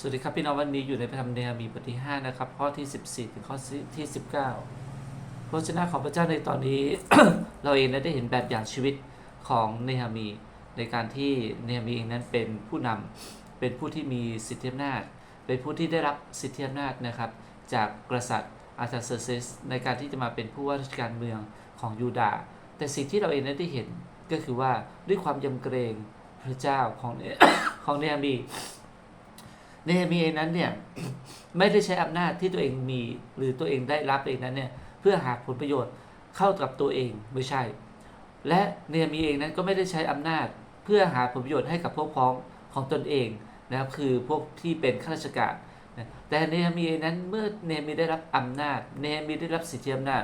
สวัสดีครับพี่น้องวันนี้อยู่ในพระธรรมเนหะมีบทที่ 5 นะครับ ข้อที่ 14 ถึงข้อที่ 19พระเจ้าของพระเจ้าในตอนนี้ เราเองได้เห็นแบบอย่างชีวิตของเนหะมี ในการที่เนหะมีเองนั้นเป็นผู้นำเป็นผู้ที่มีสิทธิอำนาจ เป็นผู้ที่ได้รับสิทธิอำนาจนะครับ จากกษัตริย์อาร์ธาเซอร์เซสในการที่จะมาเป็นผู้ว่าราชการเมืองของยูดาห์แต่สิ่งที่เราเองได้เห็นก็คือว่าด้วยความยำเกรงพระเจ้าของของเนหะมี เนเฮมีเองนั้นเนี่ยไม่ได้ใช้อำนาจที่ตัวเองมีหรือตัวเองได้รับเองนั้นเนี่ยเพื่อหาผลประโยชน์เข้ากับตัวเองไม่ใช่ และเนเฮมีเองนั้นก็ไม่ได้ใช้อำนาจเพื่อหาผลประโยชน์ให้กับพวกพ้องของตนเองนะครับคือพวกที่เป็นข้าราชการแต่เนเฮมีเองนั้นเมื่อเนเฮมีได้รับอำนาจเนเฮมีได้รับสิทธิอำนาจ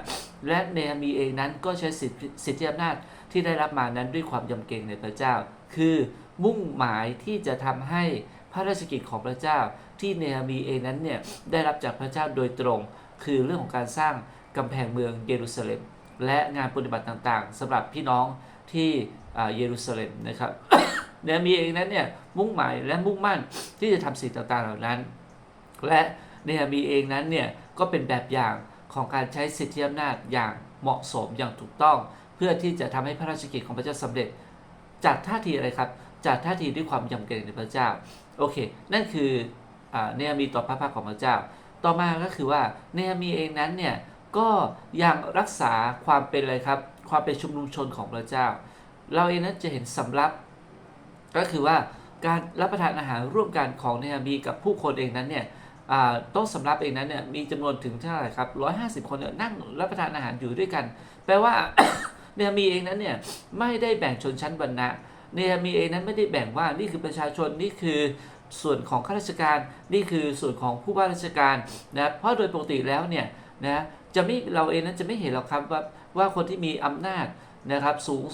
และเนเฮมีเองนั้นก็ใช้สิทธิสิทธิอำนาจที่ได้รับมานั้นด้วยความยำเกรงในพระเจ้า คือมุ่งหมายที่จะทำให้ พระราชกิจของพระเจ้าที่เนหะมีเองนั้นเนี่ยได้รับจากพระเจ้าโดยตรง คือเรื่องของการสร้างกำแพงเมืองเยรูซาเล็ม และงานปฏิบัติต่างๆสำหรับพี่น้องที่เยรูซาเล็มนะครับเนหะมีเองนั้นเนี่ยมุ่งหมายและมุ่งมั่นที่จะทำสิ่งต่างๆเหล่านั้น และเนหะมีเองนั้นเนี่ยก็เป็นแบบอย่างของการใช้สิทธิอำนาจอย่างเหมาะสมอย่างถูกต้อง เพื่อที่จะทำให้พระราชกิจของพระเจ้าสำเร็จ จากท่าทีอะไรครับ จากท่าทีด้วยความยำเกรงในพระเจ้า โอเค นั่นคือเนหะมีต่อพระพักของพระเจ้า ต่อมาก็คือว่าเนหะมีเองนั้นเนี่ยก็ยังรักษาความเป็นอะไรครับ ความเป็นชุมนุมชนของพระเจ้า เราเองนั้นจะเห็นสำรับ ก็คือว่าการรับประทานอาหารร่วมกันของเนหะมีกับผู้คนเองนั้นเนี่ยโต๊ะสำรับเองนั้นเนี่ยมีจำนวนถึงเท่าไหร่ครับ150คนเนี่ยนั่งรับประทานอาหารอยู่ด้วยกัน แปลว่าเนหะมีเองนั้นเนี่ยไม่ได้แบ่งชนชั้นวรรณะ เนหะมีเอนั้นไม่ได้แบ่งว่านี่คือประชาชนนี่คือส่วนของข้าราชการนี่คือส่วนของผู้ว่าราชการนะเพราะโดยปกติแล้วเนี่ยนะจะไม่เราเองนั้นจะไม่เห็นหรอกครับว่าว่าคนที่มีอำนาจนะครับสูง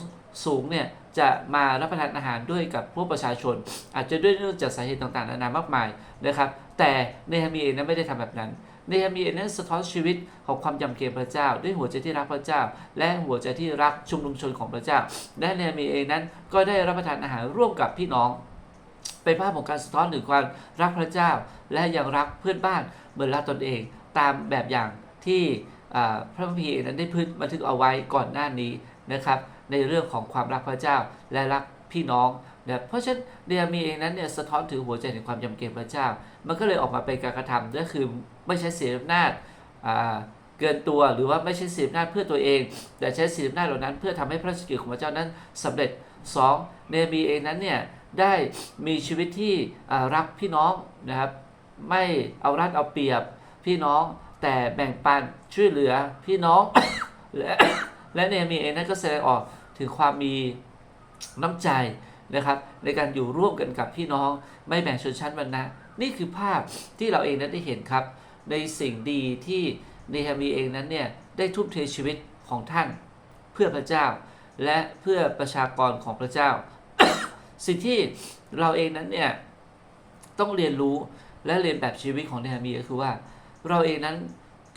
สูงเนี่ยจะมารับประทานอาหารด้วยกับพวกประชาชน อาจจะด้วยเนื่องจากสาเหตุต่างๆนานามากมายนะครับ แต่เนหะมีเองนั้นไม่ได้ทำแบบนั้น เนหะมีเองนั้นสะท้อนชีวิตของความยำเกรงพระเจ้า ด้วยหัวใจที่รักพระเจ้า และหัวใจที่รักชุมนุมชนของพระเจ้า และเนหะมีเองนั้นก็ได้รับประทานอาหารร่วมกับพี่น้องเป็นภาพของการสะท้อนถึงความรักพระเจ้า และยังรักเพื่อนบ้านเหมือนรักตนเองตามแบบอย่างที่พระคัมภีร์เอนั้นได้พื้นบันทึกเอาไว้ก่อนหน้านี้นะครับ ในเรื่องของความรักพระเจ้าและรัก พี่น้องนะเพราะฉะนั้นเนหะมีเองนั้นเนี่ยสะท้อนถึงหัวใจแห่งความยำเกรงพระเจ้า มันก็เลยออกมาเป็นการกระทำก็คือไม่ใช้เสียอำนาจเกินตัวหรือว่าไม่ใช้เสียอำนาจเพื่อตัวเอง แต่ใช้เสียอำนาจเหล่านั้น เพื่อทำให้พระราชกิจของพระเจ้านั้นสำเร็จ 2. เนหะมีเองนั้นเนี่ยได้มีชีวิตที่รักพี่น้องนะครับไม่เอารัดเอาเปรียบพี่น้องแต่แบ่งปันช่วยเหลือพี่น้องและและเนหะมีเองนั้นก็แสดงออกถึงความมี น้ำใจนะครับ ในการอยู่ร่วมกันกับพี่น้องไม่แบ่งชนชั้นวรรณะนี่คือภาพที่เราเองนั้นได้เห็นครับ ในสิ่งดีที่เนหะมีเองนั้นเนี่ยได้ทุ่มเทชีวิตของท่าน เพื่อพระเจ้า และเพื่อประชากรของพระเจ้า สิ่งที่เราเองนั้นเนี่ยต้องเรียนรู้และเรียนแบบชีวิตของเนหะมีก็คือว่า เราเองนั้น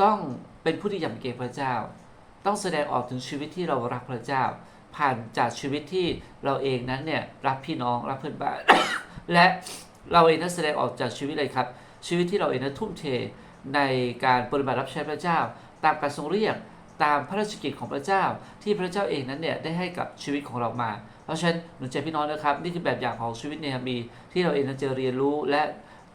ต้องเป็นผู้ที่ยำเกรงพระเจ้า ต้องแสดงออกถึงชีวิตที่เรารักพระเจ้า ผ่านจากชีวิตที่เราเองนั้นเนี่ยรักพี่น้องรักเพื่อนบ้าน และเราเองนั้นแสดงออกจากชีวิตเลยครับ ชีวิตที่เราเองนั้นทุ่มเทในการปฏิบัติรับใช้พระเจ้า ตามการทรงเรียกตามพระราชกิจของพระเจ้า ที่พระเจ้าเองนั้นเนี่ยได้ให้กับชีวิตของเรามา เพราะฉะนั้นหนุนใจพี่น้องนะครับนี่คือแบบอย่างของชีวิตเนฮามีที่เราเองนั้นจะเรียนรู้และ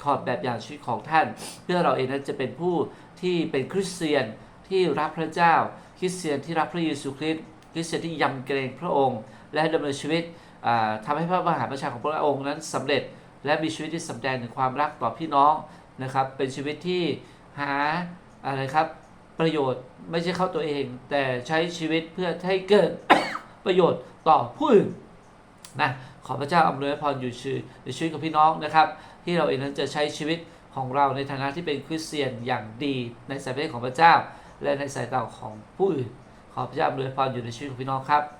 ถอดแบบอย่างชีวิตของท่าน เพื่อเราเองนั้นจะเป็นผู้ที่เป็นคริสเตียนที่รักพระเจ้า คริสเตียนที่รักพระเยซูคริสต์ คริสเตียนที่ยำเกรงพระองค์ และดำเนินชีวิตอ่าทำให้พระมหาประชาของพระองค์นั้นสำเร็จ และมีชีวิตที่สำแดงถึงความรักต่อพี่น้องนะครับ เป็นชีวิตที่หาอะไรครับประโยชน์ไม่ใช่เข้าตัวเอง แต่ใช้ชีวิตเพื่อให้เกิดประโยชน์ต่อผู้อื่นนะขอพระเจ้าอำนวยพรอยู่ชื่อในชีวิตของพี่น้องนะครับ ที่เราเองนั้นจะใช้ชีวิตของเราในฐานะที่เป็นคริสเตียนอย่างดีในสายพระเนตรของพระเจ้า และในสายตาของผู้อื่น ขอพระเจ้าอวยพรอยู่ในชีวิตของพี่น้องครับ